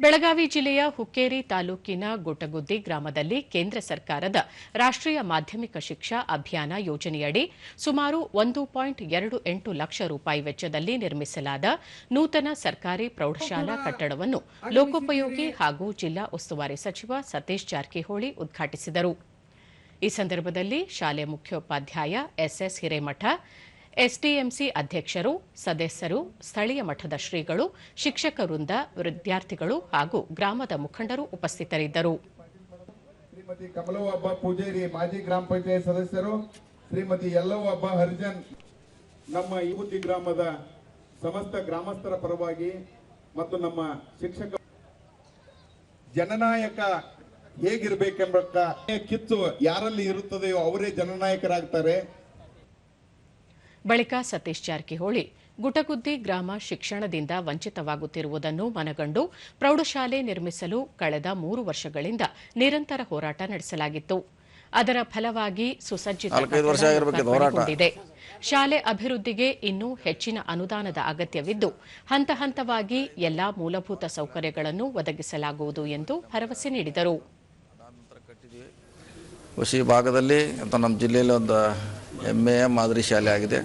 ಬೆಳಗಾವಿ ಜಿಲ್ಲೆಯ ಹುಕ್ಕೇರಿ ತಾಲೂಕಿನ ಗೊಟಗುದ್ದಿ ಗ್ರಾಮದಲ್ಲಿ ಕೇಂದ್ರ ಸರ್ಕಾರದ ರಾಷ್ಟ್ರೀಯ ಮಾಧ್ಯಮಿಕ ಶಿಕ್ಷಾ ಅಭಿಯಾನ ಯೋಜನೆಯಡಿ ಸುಮಾರು ಒಂದು ಪಾಯಿಂಟ್ ಎರಡು ಎಂಟು ಲಕ್ಷ ರೂಪಾಯಿ ವೆಚ್ಚದಲ್ಲಿ ನಿರ್ಮಿಸಲಾದ ನೂತನ ಸರ್ಕಾರಿ ಪ್ರೌಢಶಾಲಾ ಕಟ್ಟಡವನ್ನು ಲೋಕೋಪಯೋಗಿ ಹಾಗೂ ಜಿಲ್ಲಾ ಉಸ್ತುವಾರಿ ಸಚಿವ ಸತೀಶ್ ಜಾರಕಿಹೊಳಿ ಉದ್ಘಾಟಿಸಿದರು. ಈ ಸಂದರ್ಭದಲ್ಲಿ ಶಾಲೆ ಮುಖ್ಯೋಪಾಧ್ಯಾಯ ಎಸ್ಎಸ್ ಹಿರೇಮಠ ಎಸ್ಡಿಎಂಸಿ ಅಧ್ಯಕ್ಷರು, ಸದಸ್ಯರು, ಸ್ಥಳೀಯ ಮಠದ ಶ್ರೀಗಳು ಶಿಕ್ಷಕ ವೃಂದ ವಿದ್ಯಾರ್ಥಿಗಳು ಹಾಗೂ ಗ್ರಾಮದ ಮುಖಂಡರು ಉಪಸ್ಥಿತರಿದ್ದರು. ಶ್ರೀಮತಿ ಕಮಲವ್ವ ಪೂಜೇರಿ, ಮಾಜಿ ಗ್ರಾಮ ಪಂಚಾಯತ್ ಸದಸ್ಯರು, ಶ್ರೀಮತಿ ಯಲ್ಲವ್ವ ಹರಿಜನ್, ನಮ್ಮ ಯುವತಿ ಗ್ರಾಮದ ಸಮಸ್ತ ಗ್ರಾಮಸ್ಥರ ಪರವಾಗಿ ಮತ್ತು ನಮ್ಮ ಶಿಕ್ಷಕ ಜನನಾಯಕ ಹೇಗಿರ್ಬೇಕೆಂಬ ಕಿತ್ತು ಯಾರಲ್ಲಿ ಇರುತ್ತದೆಯೋ ಅವರೇ ಜನನಾಯಕರಾಗ್ತಾರೆ. ಬಳಿಕ ಸತೀಶ್ ಜಾರಕಿಹೊಳಿ ಗುಟಗುದ್ದಿ ಗ್ರಾಮ ಶಿಕ್ಷಣದಿಂದ ವಂಚಿತವಾಗುತ್ತಿರುವುದನ್ನು ಮನಗಂಡು ಪ್ರೌಢಶಾಲೆ ನಿರ್ಮಿಸಲು ಕಳೆದ ಮೂರು ವರ್ಷಗಳಿಂದ ನಿರಂತರ ಹೋರಾಟ ನಡೆಸಲಾಗಿತ್ತು. ಅದರ ಫಲವಾಗಿ ಸುಸಜ್ಜಿತ. ಶಾಲೆ ಅಭಿವೃದ್ಧಿಗೆ ಇನ್ನೂ ಹೆಚ್ಚಿನ ಅನುದಾನದ ಅಗತ್ಯವಿದ್ದು ಹಂತ ಹಂತವಾಗಿ ಎಲ್ಲಾ ಮೂಲಭೂತ ಸೌಕರ್ಯಗಳನ್ನು ಒದಗಿಸಲಾಗುವುದು ಎಂದು ಭರವಸೆ ನೀಡಿದರು. ಹೊಸ ಭಾಗದಲ್ಲಿ ಅಂತ ನಮ್ಮ ಜಿಲ್ಲೆಯಲ್ಲಿ ಒಂದು ಹೆಮ್ಮೆಯ ಮಾದರಿ ಶಾಲೆ ಆಗಿದೆ.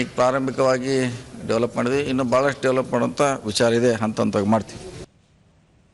ಈಗ ಪ್ರಾರಂಭಿಕವಾಗಿ ಡೆವಲಪ್ ಮಾಡಿದ್ವಿ. ಇನ್ನು ಭಾಳಷ್ಟು ಡೆವಲಪ್ ಮಾಡುವಂಥ ವಿಚಾರ ಇದೆ ಹಂತ ಹಂತವಾಗಿ ಮಾಡ್ತೀವಿ.